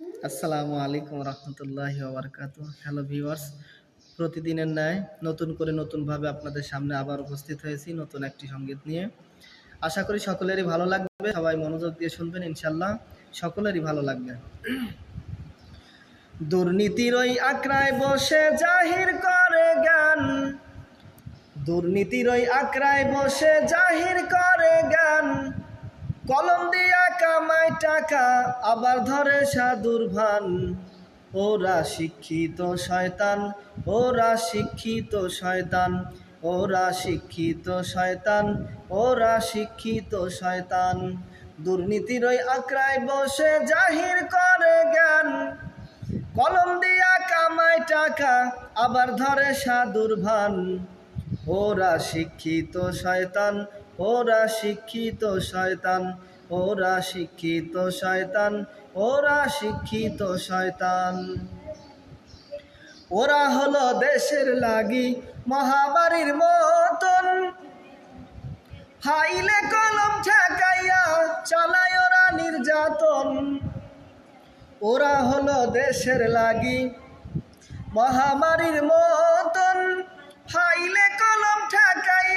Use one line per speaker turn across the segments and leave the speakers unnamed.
আসসালামু আলাইকুম রহমতুল্লাহ বারকাত hello viewers প্রতিদিনের ন্যায় নতুন করে নতুনভাবে আপনাদের সামনে আবার উপস্থিত হয়েছি নতুন একটি সংগীত নিয়ে। আশা করি সকলেরই ভালো লাগবে, সবাই মনোযোগ দিয়ে শুনবেন ইনশাল্লাহ সকলেরই ভালো লাগবে। দুর্নীতির ওই আক্রায় বসে জাহির করে গান দুর্নীতির ওই আক্রায় বসে জাহির করে গান কলম দিয়া কামাই টাকা, আবার ধরে সাধুর ভান। ওরা শিক্ষিত শয়তান, ওরা শিক্ষিত শয়তান, ওরা শিক্ষিত শয়তান, ওরা শিক্ষিত শয়তান। দুর্নীতির ওই আক্রায় বসে জাহির করে জ্ঞান। কলম দিয়া কামাই টাকা, আবার ধরে সাধুর ভান। ওরা শিক্ষিত শয়তান ওরা শিক্ষিত শয়তান, ওরা শিক্ষিত শয়তান, ওরা শিক্ষিত শয়তান। ওরা হলো দেশের লাগি মহামারীর মতন। হাইলে কলম ঠেকাইয়া চালায় ওরা নির্যাতন। ওরা হলো দেশের লাগি মহামারীর মতন। হাইলে কলম ঠেকাইয়া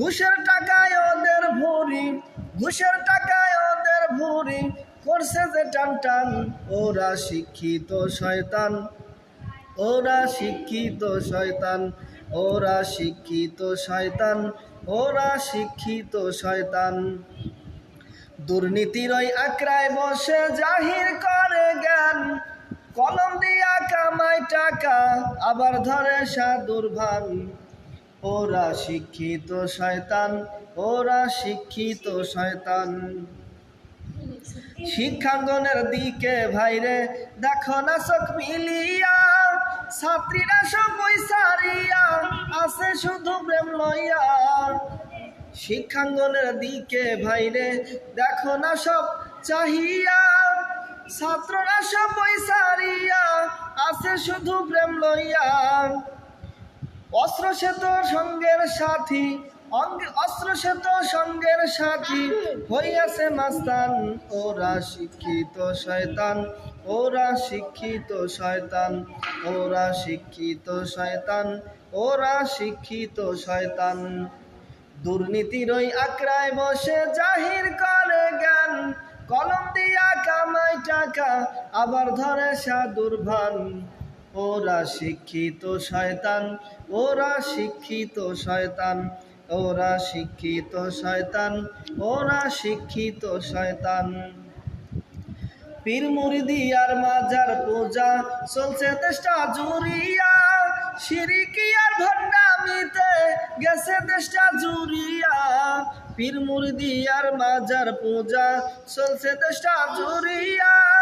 ঘুষের টাকায় ওদের ভুরি, ঘুষের টাকায় ওদের ভুরি, করছে যে টান টান, ওরা শিক্ষিত শয়তান, ওরা শিক্ষিত শয়তান, ওরা শিক্ষিত শয়তান, ওরা শিক্ষিত শয়তান। দুর্নীতির ওই আক্রায় বসে জাহির করে জ্ঞান, কলম দিয়া কামাই টাকা, আবার ধরে সাধুর ভান। ওরা শিক্ষিত শয়তান, ওরা শিক্ষিত শয়তান। শিক্ষাঙ্গনের দিকে ভাইরে, দেখো না চোখ মিলিয়া, ছাত্রীরা সবই সারিয়া, আছে শুধু প্রেম লইয়া। শিক্ষাঙ্গনের দিকে ভাইরে, দেখো না সব চাহিয়া, ছাত্ররা সবই সারিয়া, আছে শুধু প্রেম লইয়া। অস্ত্র সেত সঙ্গের সাথী, অঙ্গে- অস্ত্র সেত সঙ্গের সাথী হইয়াছে মাস্তান। ওরা শিক্ষিত শয়তান, ওরা শিক্ষিত শয়তান, ওরা শিক্ষিত শয়তান, ওরা শিক্ষিত শয়তান। দুর্নীতির ওই আক্রায় বসে জাহির করে জ্ঞান। কলম দিয়া কামাই টাকা, আবার ধরে সাধুর ভান। ওরা শিক্ষিত শয়তান, ওরা শিক্ষিত শয়তান, ওরা শিক্ষিত শয়তান, ওরা শিক্ষিত শয়তান। পীর মুরিদি আর মাজার পূজা চলছে দেশটা জুরিয়া, সিরিকি আর ভণ্ডামিতে গেছে দেশটা জুরিয়া। পীর মুরিদি আর মাজার পূজা চলছে দেশটা জুরিয়া।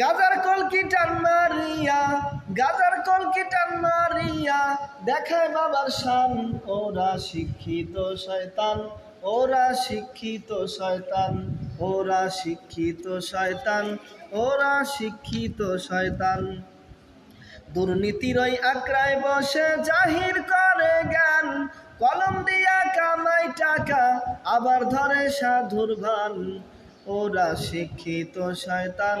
গাজার কলকি টান মারিয়া, গাজার কলকি টান মারিয়া দেখায় বাবার শান, ওরা শিক্ষিত শয়তান, ওরা শিক্ষিত শয়তান, ওরা শিক্ষিত শয়তান, ওরা শিক্ষিত শয়তান। দুর্নীতির ওই আক্রায় বসে জাহির করে জ্ঞান, কলম দিয়া কামাই টাকা, আবার ধরে সাধুর ভান। ওরা শিক্ষিত শয়তান